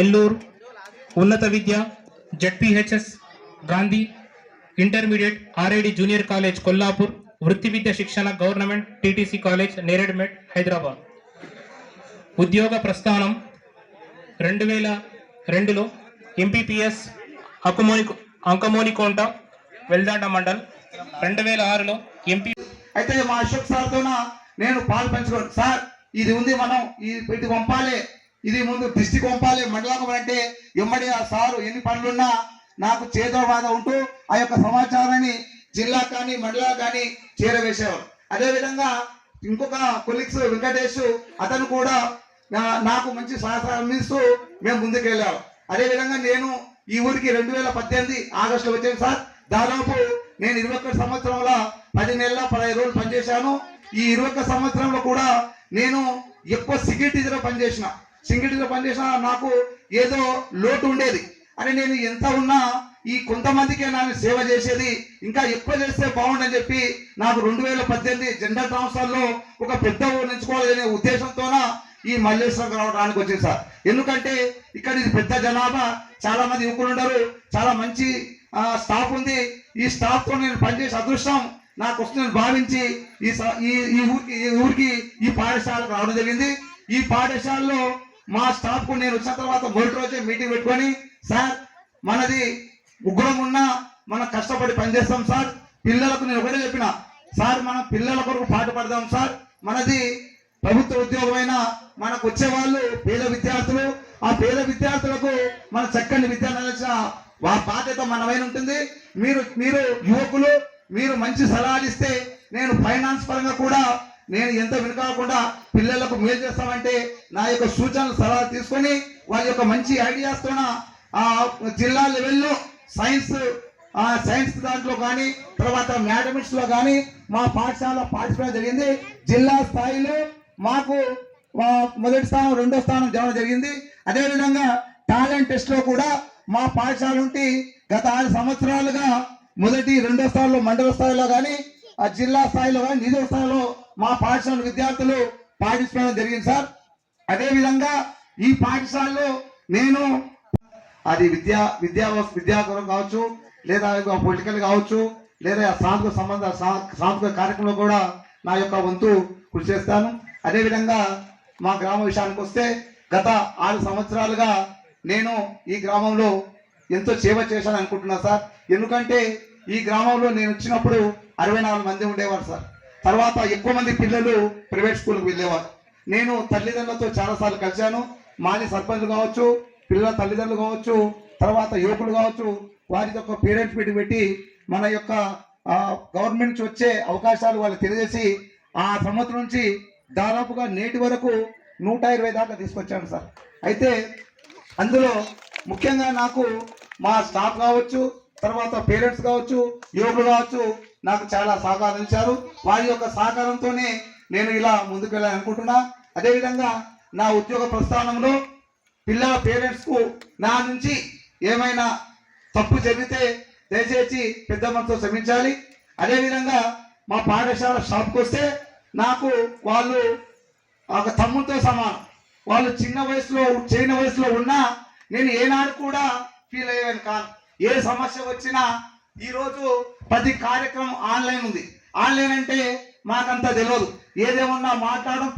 ఎల్లూరు ఉన్నత విద్య ZPHS Gandhi intermediate RID junior college Kollapur వృత్తి విద్య శిక్షణ government TTC college Neredmet Hyderabad. ఉద్యోగ ప్రస్థానం రెండు వేల రెండులో ఎంపీపీఎస్ అకుమోని అంకమోనికోంట వెల్దాండ మండల్. రెండు వేల ఆరులో ఎంపీ అయితే మా అశోక్ సార్తోన నేను పాలు పంచుకోండి సార్ ఇది ఉంది మనం ఇది ఇది పంపాలి. ఇది ముందు దిష్టి కొంపాలి మండలం అంటే ఇమ్మడి ఆ సారు ఎన్ని పనులున్నా నాకు చేదో బాధ ఉంటూ ఆ యొక్క సమాచారాన్ని జిల్లా కానీ మండలా కానీ చేరవేసేవారు. అదేవిధంగా ఇంకొక కొలీగ్స్ వెంకటేష్ అతను కూడా నాకు మంచి సహకారం అందిస్తూ మేము ముందుకెళ్ళాము అదేవిధంగా నేను ఈ ఊరికి రెండు వేల పద్దెనిమిది ఆగస్టులో వచ్చాను సార్. దాదాపు నేను ఇరవై ఒక్క సంవత్సరంలో పది నెలల పదహైదు రోజులు పనిచేశాను. ఈ ఇరవై ఒక్క సంవత్సరంలో కూడా నేను ఎక్కువ సింగిల్ పనిచేసిన. సింగిల్గా టీచర్ పనిచేసిన నాకు ఏదో లోటు ఉండేది. అని నేను ఎంత ఉన్నా ఈ కొంతమందికే నాకు సేవ చేసేది ఇంకా ఎక్కువ చేస్తే బాగుండని చెప్పి నాకు రెండు వేల పద్దెనిమిది జెండర్ సంవత్సరాల్లో ఒక పెద్ద ఊరు ఎంచుకోవాలనే ఉద్దేశంతోన ఈ మల్లేశ్వరం రావడానికి వచ్చింది సార్. ఎందుకంటే ఇక్కడ ఇది పెద్ద జనాభా చాలా మంది యువకులు ఉండరు చాలా మంచి స్టాఫ్ ఉంది. ఈ స్టాఫ్తో నేను పనిచేసే అదృష్టం నాకు వస్తుందని భావించి ఈ స- ఈ ఈ ఊరికి ఈ ఊరికి ఈ పాఠశాలకు రావడం జరిగింది. ఈ పాఠశాలలో మా స్టాఫ్కు నేను వచ్చిన తర్వాత మొదటి రోజే మీటింగ్ పెట్టుకొని సార్ మనది ఉగ్రం ఉన్నా మనం కష్టపడి పనిచేస్తాం సార్. పిల్లలకు నేను ఒకటే చెప్పిన సార్ మనం పిల్లల కొరకు పాటు పడదాం సార్. మనది ప్రభుత్వ ఉద్యోగమైన మనకు వచ్చే వాళ్ళు పేద విద్యార్థులు. ఆ పేద విద్యార్థులకు మన చక్కని విద్య వా బాధ్యత మనమైన ఉంటుంది. మీరు మీరు యువకులు మీరు మంచి సలహాలు ఇస్తే నేను ఫైనాన్స్ పరంగా కూడా నేను ఎంత వెనుకాకుండా పిల్లలకు మేలు చేస్తామంటే నా యొక్క సూచనలు సలహా తీసుకొని వాళ్ళ యొక్క మంచి ఐడియాస్తోన ఆ జిల్లా లెవెల్లో సైన్స్ ఆ సైన్స్ దాంట్లో కానీ తర్వాత మ్యాథమెటిక్స్లో కానీ మా పాఠశాల పార్టిసిపేట్ జరిగింది. జిల్లా స్థాయిలో మాకు మొదటి స్థానం రెండో స్థానం జరగడం జరిగింది. అదేవిధంగా టాలెంట్ టెస్ట్లో కూడా మా పాఠశాల నుండి గత ఆరు సంవత్సరాలుగా మొదటి రెండో స్థాయిలో మండల స్థాయిలో కానీ ఆ జిల్లా స్థాయిలో కానీ నిజ స్థాయిలో మా పాఠశాల విద్యార్థులు పాటించడం జరిగింది సార్. అదేవిధంగా ఈ పాఠశాలలో నేను అది విద్యా విద్యా విద్యాగురం కావచ్చు లేదా పొలిటికల్ కావచ్చు లేదా సాంస్కృతిక సంబంధ సా- సాంస్కృతిక కార్యక్రమంలో కూడా నా యొక్క వంతు కృషి చేస్తాను. అదేవిధంగా మా గ్రామ విషయానికి వస్తే గత ఆరు సంవత్సరాలుగా నేను ఈ గ్రామంలో ఎంతో సేవ చేశాను అనుకుంటున్నా సార్. ఎందుకంటే ఈ గ్రామంలో నేను వచ్చినప్పుడు అరవై నాలుగు మంది ఉండేవారు సార్. తర్వాత ఎక్కువ మంది పిల్లలు ప్రైవేట్ స్కూల్కి వెళ్ళేవారు. నేను తల్లిదండ్రులతో చాలాసార్లు కలిశాను. మాజీ సర్పంచ్ కావచ్చు పిల్లల తల్లిదండ్రులు కావచ్చు తర్వాత యువకులు కావచ్చు వారి యొక్క పేరెంట్స్ మీటింగ్ పెట్టి మన యొక్క గవర్నమెంట్ నుంచి వచ్చే అవకాశాలు వాళ్ళకి తెలియజేసి ఆ సంవత్సరం నుంచి దాదాపుగా నేటి వరకు నూట ఇరవై దాకా తీసుకొచ్చాను సార్. అయితే అందులో ముఖ్యంగా నాకు మా స్టాఫ్ కావచ్చు తర్వాత పేరెంట్స్ కావచ్చు యువకులు కావచ్చు నాకు చాలా సహకారం ఇచ్చారు. వారి యొక్క సహకారంతోనే నేను ఇలా ముందుకు వెళ్ళాలని అనుకుంటున్నా అదేవిధంగా నా ఉద్యోగ ప్రస్థానంలో పిల్లల పేరెంట్స్కు నా నుంచి ఏమైనా తప్పు జరిగితే దయచేసి పెద్ద మనతో క్షమించాలి. అదేవిధంగా మా పాఠశాల షాప్కి వస్తే నాకు వాళ్ళు ఒక తమ్ముడితో సమానం. వాళ్ళు చిన్న వయసులో చిన్న వయసులో ఉన్నా నేను ఏనాడు కూడా ఫీల్ అయ్యాను కాను. ఏ సమస్య వచ్చినా ఈ రోజు ప్రతి కార్యక్రమం ఆన్లైన్ ఉంది. ఆన్లైన్ అంటే మాకంత తెలియదు ఏదేమన్నా మాట్లాడడం